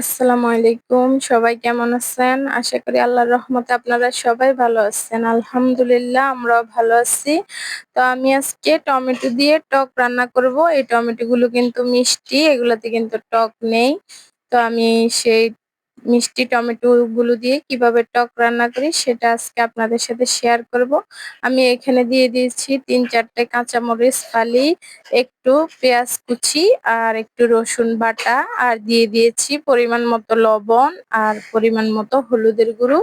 আসসালামু আলাইকুম। সবাই কেমন আছেন? আশা করি আল্লাহর রহমতে আপনারা সবাই ভালো আছেন। আলহামদুলিল্লাহ, আমরাও ভালো আছি। তো আমি আজকে টমেটো দিয়ে টক রান্না করব। এই টমেটোগুলো কিন্তু মিষ্টি, এগুলোতে কিন্তু টক নেই। তো আমি সেই মিষ্টি টমেটো গুলো দিয়ে কীভাবে টক রান্না করি সেটা আজকে আপনাদের সাথে শেয়ার করব। আমি এখানে দিয়ে দিয়েছি তিন চারটে কাঁচামরিচ ফালি একটু পেঁয়াজ কুচি আর একটু রসুন বাটা আর দিয়ে দিয়েছি পরিমাণ মতো লবণ আর পরিমাণ মতো হলুদের গুঁড়ো।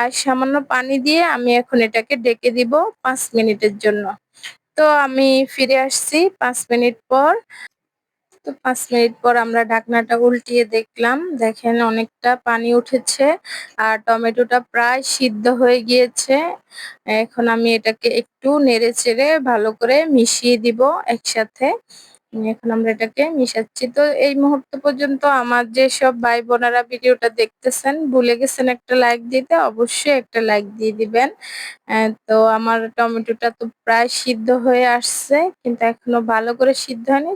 আর সামান্য পানি দিয়ে আমি এখন এটাকে ডেকে দিব পাঁচ মিনিটের জন্য। তো আমি ফিরে আসছি পাঁচ মিনিট পর। তো পাঁচ মিনিট পর আমরা ঢাকনাটা উল্টিয়ে দেখলাম। দেখেন অনেকটা পানি উঠেছে আর টমেটোটা প্রায় সিদ্ধ হয়ে গিয়েছে। এখন আমি এটাকে একটু নেড়ে চেড়ে ভালো করে মিশিয়ে দিব একসাথে। এখন আমরা এটাকে মিশাচ্ছি। তো এই মুহূর্ত পর্যন্ত আমার যে সব ভাই বোনেরা ভিডিওটা দেখতেছেন, ভুলে গেছেন একটা লাইক দিতে, অবশ্যই একটা লাইক দিয়ে দিবেন। তো আমার টমেটোটা তো প্রায় সিদ্ধ হয়ে আসছে, কিন্তু এখনও ভালো করে সিদ্ধ হয়নি।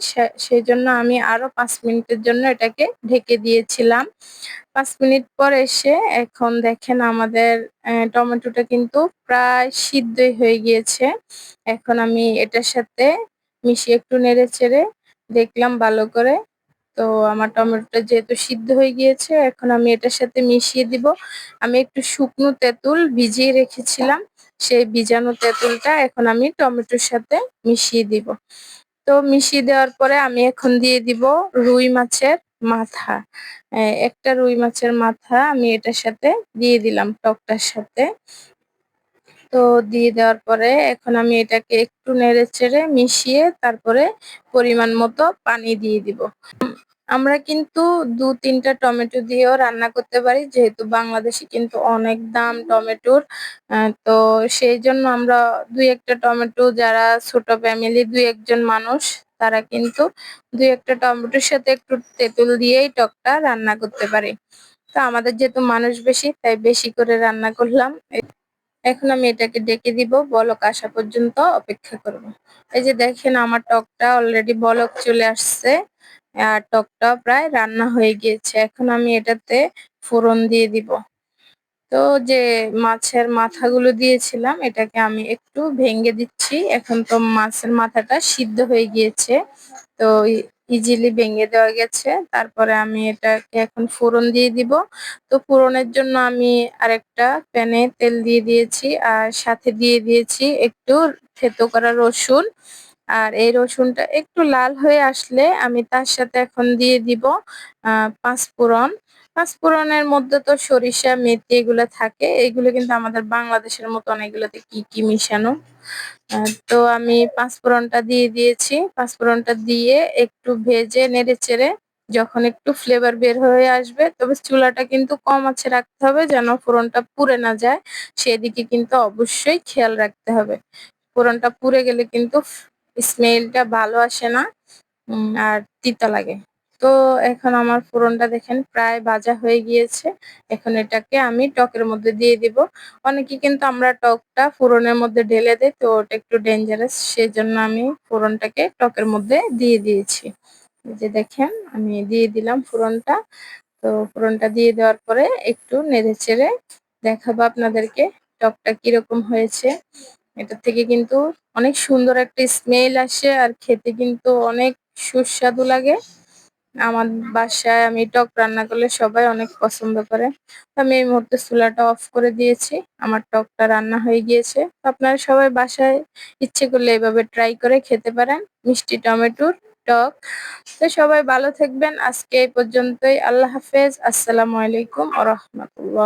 সেই জন্য আমি আরও পাঁচ মিনিটের জন্য এটাকে ঢেকে দিয়েছিলাম। পাঁচ মিনিট পর এসে এখন দেখেন আমাদের টমেটোটা কিন্তু প্রায় সিদ্ধই হয়ে গিয়েছে। এখন আমি এটার সাথে মিশিয়ে একটু নেড়ে চেড়ে দেখলাম ভালো করে। তো আমার টমেটোটা যেহেতু সিদ্ধ হয়ে গিয়েছে, এখন আমি এটার সাথে মিশিয়ে দিব। আমি একটু শুকনো তেঁতুল ভিজিয়ে রেখেছিলাম, সেই ভিজানো তেঁতুলটা এখন আমি টমেটোর সাথে মিশিয়ে দিব। তো মিশিয়ে দেওয়ার পরে আমি এখন দিয়ে দিব রুই মাছের মাথা। একটা রুই মাছের মাথা আমি এটার সাথে দিয়ে দিলাম টকটার সাথে। তো দিয়ে দেওয়ার পরে এখন আমি এটাকে একটু নেড়ে চেড়ে মিশিয়ে তারপরে পরিমাণ মতো পানি দিয়ে দিব। আমরা কিন্তু দু তিনটা টমেটো দিয়েও রান্না করতে পারি, যেহেতু বাংলাদেশে কিন্তু অনেক দাম টমেটোর। তো সেই জন্য আমরা দুই একটা টমেটো, যারা ছোট ফ্যামিলি দুই একজন মানুষ, তারা কিন্তু দুই একটা টমেটোর সাথে একটু তেঁতুল দিয়েই টকটা রান্না করতে পারি। তো আমাদের যেহেতু মানুষ বেশি, তাই বেশি করে রান্না করলাম। এখন আমি এটাকে ডেকে দিব, বলক আসা পর্যন্ত অপেক্ষা করব। এই যে দেখেন আমার টকটা অলরেডি বলক চলে আসছে, আর টকটা প্রায় রান্না হয়ে গিয়েছে। এখন আমি এটাতে ফোড়ন দিয়ে দিব। তো যে মাছের মাথাগুলো দিয়েছিলাম, এটাকে আমি একটু ভেঙে দিচ্ছি। এখন তো মাছের মাথাটা সিদ্ধ হয়ে গিয়েছে। তো ইজিলি ভেঙে দেওয়া গেছে। তারপরে আমি এটাকে এখন ফোড়ন দিয়ে দিব। তো ফোড়নের জন্য আমি আরেকটা প্যানে তেল দিয়ে দিয়েছি আর সাথে দিয়ে দিয়েছি একটু থেতো করা রসুন। আর এই রসুনটা একটু লাল হয়ে আসলে আমি তার সাথে এখন দিয়ে দিব পাঁচফোড়ন পাঁচফোড়নের মধ্যে তো সরিষা, মেথি এগুলো থাকে। এগুলো কিন্তু আমাদের বাংলাদেশের মতো অনেকগুলোতে কি কি মিশানো? তো আমি পাঁচফোড়নটা দিয়ে দিয়েছি। পাঁচফোড়নটা দিয়ে একটু ভেজে নেড়ে চেড়ে যখন একটু ফ্লেভার বের হয়ে আসবে, তবে চুলাটা কিন্তু কম আছে রাখতে হবে যেন ফোড়নটা পুড়ে না যায়। সেদিকে কিন্তু অবশ্যই খেয়াল রাখতে হবে। ফোড়নটা পুড়ে গেলে কিন্তু স্মেলটা ভালো আসে না আর তিতা লাগে। তো এখন আমার ফোড়নটা দেখেন প্রায় ভাজা হয়ে গিয়েছে। এখন এটাকে আমি টকের মধ্যে দিয়ে দিব। অনেকে কিন্তু আমরা টকটা ফোড়নের মধ্যে ঢেলে দেয় তো ওটা একটু ডেঞ্জারাস সেই জন্য আমি ফোড়নটাকে টকের মধ্যে দিয়ে দিয়েছি। যে দেখেন, আমি দিয়ে দিলাম ফোড়নটা। তো ফোড়নটা দিয়ে দেওয়ার পরে একটু নেড়ে চেড়ে দেখাবো আপনাদেরকে টকটা কীরকম হয়েছে। এটা থেকে কিন্তু অনেক সুন্দর একটা স্মেল আসে আর খেতে কিন্তু অনেক সুস্বাদু লাগে। আমার বাসায় আমি টক রান্না করলে সবাই অনেক পছন্দ করে। আমি এই মুহূর্তে চুলাটা অফ করে দিয়েছি। আমার টকটা রান্না হয়ে গিয়েছে। আপনারা সবাই বাসায় ইচ্ছে করলে এভাবে ট্রাই করে খেতে পারেন। মিষ্টি টমেটোর টক। তো সবাই ভালো থাকবেন। আজকে এই পর্যন্তই। আল্লাহ হাফেজ। আসসালামু আলাইকুম আ রহমতুল্লাহ।